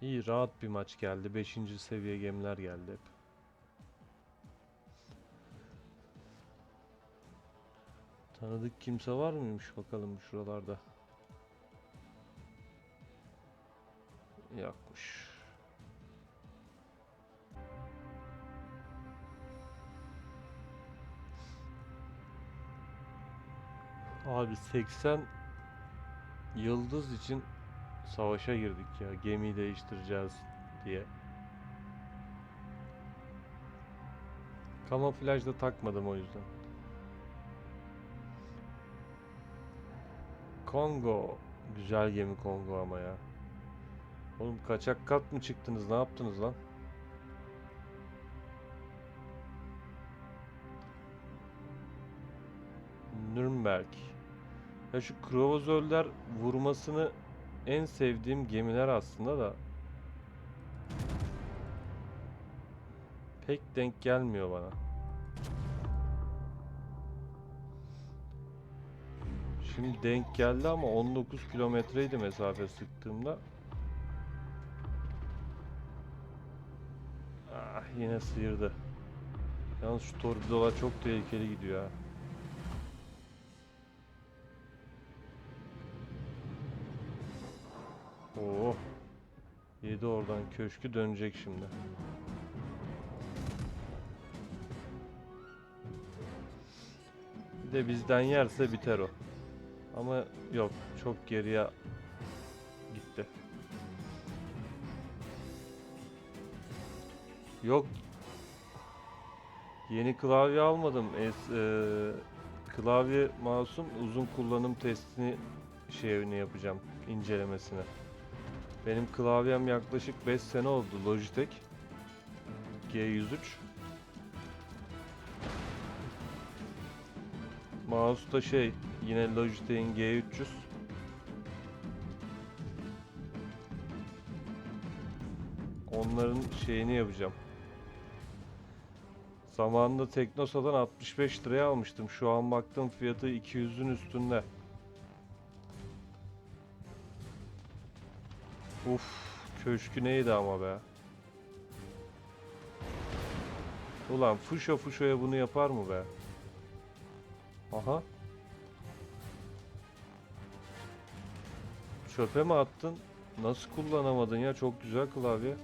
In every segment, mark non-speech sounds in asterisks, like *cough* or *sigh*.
İyi rahat bir maç geldi. 5. seviye gemiler geldi hep. Tanıdık kimse var mıymış bakalım şuralarda. Yokmuş. Abi 80 yıldız için savaşa girdik ya. Gemiyi değiştireceğiz diye. Kamuflaj da takmadım o yüzden. Kongo. Güzel gemi Kongo ama ya. Oğlum kaçak kat mı çıktınız? Ne yaptınız lan? Nürnberg. Ya şu kruvazörler vurmasını en sevdiğim gemiler aslında da. Pek denk gelmiyor bana. Şimdi denk geldi ama 19 kilometreydi mesafe sıktığımda. Ah yine sıyırdı. Yalnız şu torpidolar çok tehlikeli gidiyor ha. Oo. Yedi oradan köşkü dönecek şimdi. Bir de bizden yerse biter o. Ama yok çok geriye gitti. Yok. Yeni klavye almadım. Es, eee, klavye mouse'un uzun kullanım testini şeyini yapacağım incelemesine. Benim klavyem yaklaşık 5 sene oldu Logitech G103. Mouse da şey yine Logitech'in G300. Onların şeyini yapacağım. Zamanında Teknosa'dan 65 liraya almıştım. Şu an baktım fiyatı 200'ün üstünde. Uf, köşkü neydi ama be. Ulan fuşo fuşoya bunu yapar mı be? Aha. Çöpe mi attın? Nasıl kullanamadın ya? Çok güzel klavye.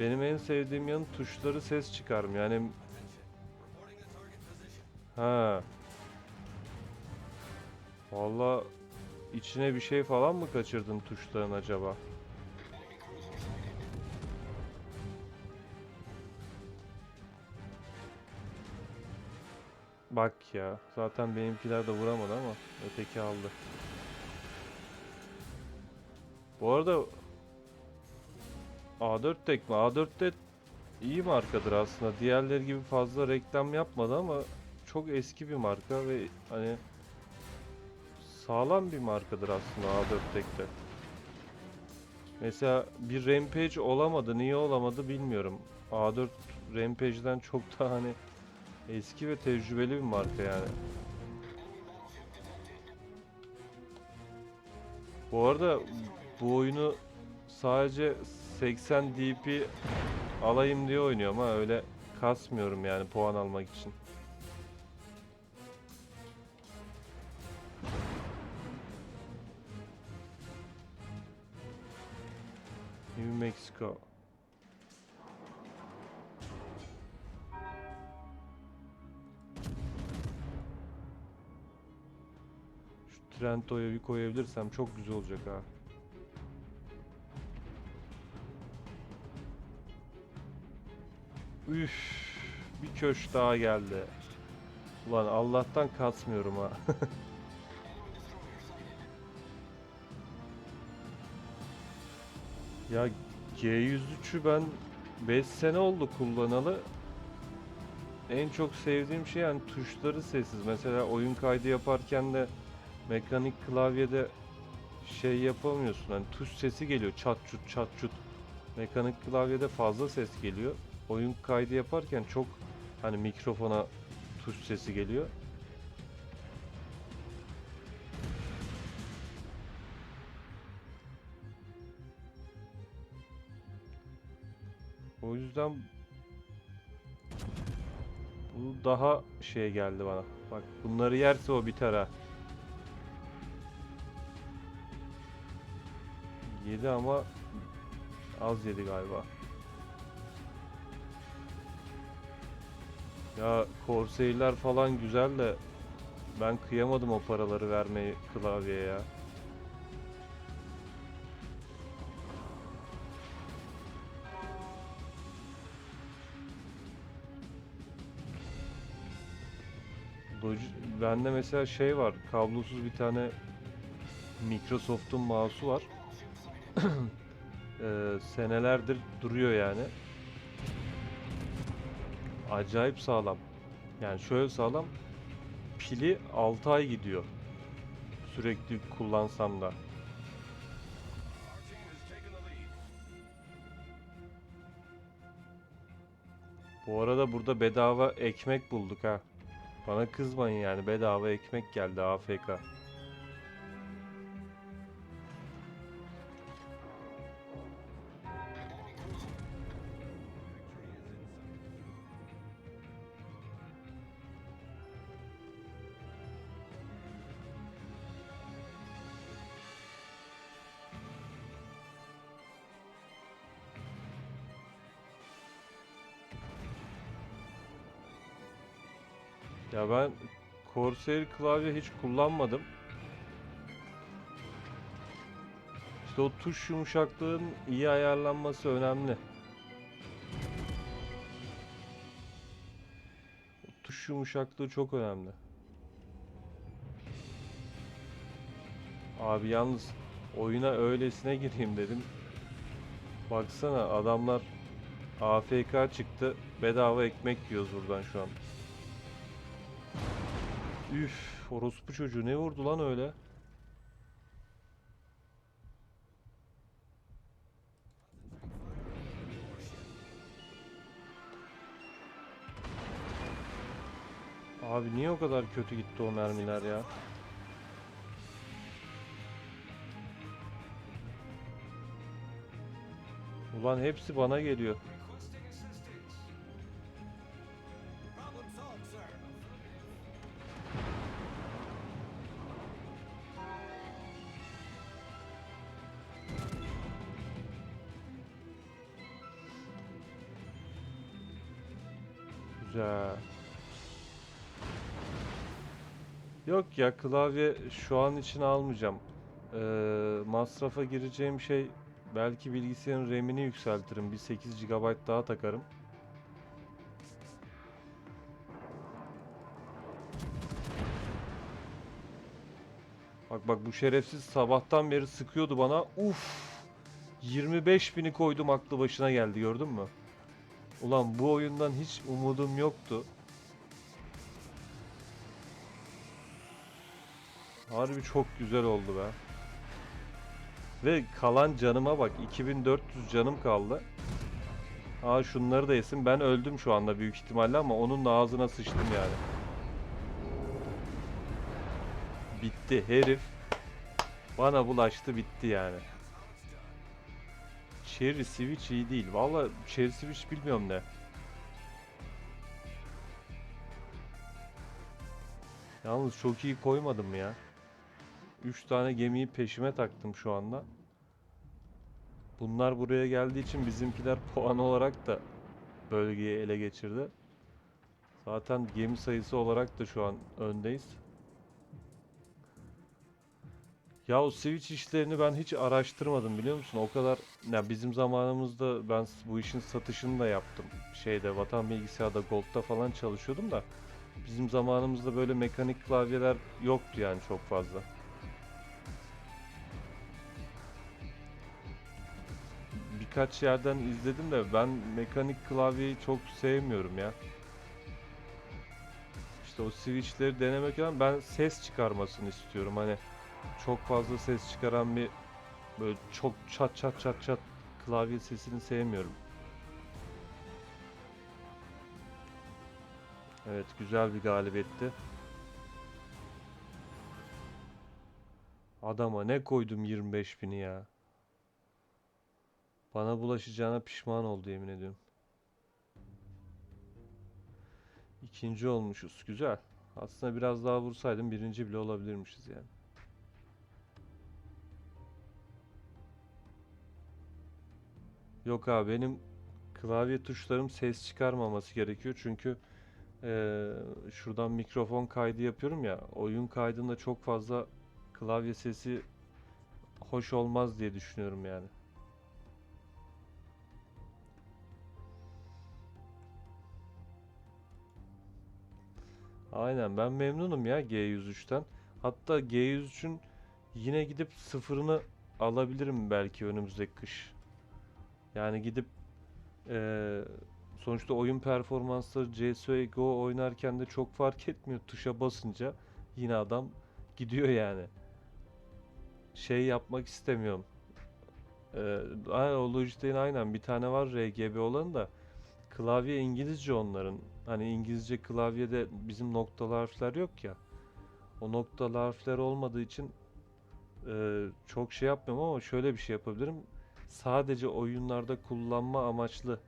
Benim en sevdiğim yanı tuşları ses çıkarmıyor. Yani Ha. Valla içine bir şey falan mı kaçırdın tuşların acaba? Bak ya. Zaten benimkiler de vuramadı ama öteki aldı. Bu arada A4 tek mi? A4'te iyi markadır aslında. Diğerleri gibi fazla reklam yapmadı ama çok eski bir marka ve hani sağlam bir markadır aslında A4 tekte. Mesela bir Rampage olamadı. Niye olamadı bilmiyorum. A4 Rampage'den çok daha hani eski ve tecrübeli bir marka yani. Bu arada bu oyunu sadece 80 DP alayım diye oynuyorum ha öyle kasmıyorum yani puan almak için. Mexico. Şu Trento'ya bir koyabilirsem çok güzel olacak ha. Üf, bir köş daha geldi. Ulan Allah'tan kasmıyorum ha. *laughs* ya G103'ü ben 5 sene oldu kullanalı. En çok sevdiğim şey yani tuşları sessiz. Mesela oyun kaydı yaparken de mekanik klavyede şey yapamıyorsun. Hani tuş sesi geliyor çat çut çat çut. Mekanik klavyede fazla ses geliyor. Oyun kaydı yaparken çok hani mikrofona tuş sesi geliyor. O yüzden bu daha şey geldi bana. Bak bunları yerse o biter ha. Yedi ama az yedi galiba. Ya Corsair'ler falan güzel de ben kıyamadım o paraları vermeyi klavyeye ya. Bende mesela şey var, kablosuz bir tane Microsoft'un mouse'u var. Eee, *clears throat* senelerdir duruyor yani. Acayip sağlam. Yani şöyle sağlam. Pili 6 ay gidiyor. Sürekli kullansam da. Bu arada burada bedava ekmek bulduk ha. Bana kızmayın yani bedava ekmek geldi AFK. Ya ben Corsair klavye hiç kullanmadım. İşte o tuş yumuşaklığın iyi ayarlanması önemli. O tuş yumuşaklığı çok önemli. Abi yalnız oyuna öylesine gireyim dedim. Baksana adamlar AFK çıktı. Bedava ekmek yiyoruz buradan şu an. Üf, orospu çocuğu ne vurdu lan öyle? Abi niye o kadar kötü gitti o mermiler ya? Ulan hepsi bana geliyor. Güzel. Yok ya klavye şu an için almayacağım. Ee, masrafa gireceğim şey belki bilgisayarın RAM'ini yükseltirim. Bir 8 GB daha takarım. Bak bak bu şerefsiz sabahtan beri sıkıyordu bana. Uf! 25 bini koydum aklı başına geldi gördün mü? Ulan bu oyundan hiç umudum yoktu. Harbi çok güzel oldu be. Ve kalan canıma bak 2400 canım kaldı. Aa şunları da yesin. Ben öldüm şu anda büyük ihtimalle ama onun da ağzına sıçtım yani. Bitti herif. Bana bulaştı bitti yani. Cherry Switch iyi değil. Valla Cherry Switch bilmiyorum ne. Yalnız çok iyi koymadım ya. 3 tane gemiyi peşime taktım şu anda. Bunlar buraya geldiği için bizimkiler *laughs* puan olarak da bölgeyi ele geçirdi. Zaten gemi sayısı olarak da şu an öndeyiz. Ya o Switch işlerini ben hiç araştırmadım biliyor musun? O kadar ya bizim zamanımızda ben bu işin satışını da yaptım. Şeyde Vatan Bilgisayar'da Gold'da falan çalışıyordum da bizim zamanımızda böyle mekanik klavyeler yoktu yani çok fazla. Birkaç yerden izledim de ben mekanik klavyeyi çok sevmiyorum ya. İşte o switchleri denemek ben ses çıkarmasını istiyorum. Hani çok fazla ses çıkaran bir böyle çok çat çat çat çat klavye sesini sevmiyorum. Evet güzel bir galibiyetti. Adama ne koydum 25 bini ya. Bana bulaşacağına pişman oldu yemin ediyorum. İkinci olmuşuz. Güzel. Aslında biraz daha vursaydım birinci bile olabilirmişiz yani. Yok abi benim klavye tuşlarım ses çıkarmaması gerekiyor. Çünkü eee, şuradan mikrofon kaydı yapıyorum ya. Oyun kaydında çok fazla klavye sesi hoş olmaz diye düşünüyorum yani. Aynen ben memnunum ya G103'ten. Hatta G103'ün yine gidip sıfırını alabilirim belki önümüzdeki kış. Yani gidip eee, sonuçta oyun performansları CSGO oynarken de çok fark etmiyor. Tuşa basınca yine adam gidiyor yani. Şey yapmak istemiyorum. Aynen o Logitech'in aynen bir tane var RGB olan da klavye İngilizce onların. Hani İngilizce klavyede bizim noktalı harfler yok ya. O noktalı harfler olmadığı için eee, çok şey yapmıyorum ama şöyle bir şey yapabilirim. Sadece oyunlarda kullanma amaçlı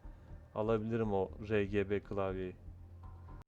alabilirim o RGB klavyeyi.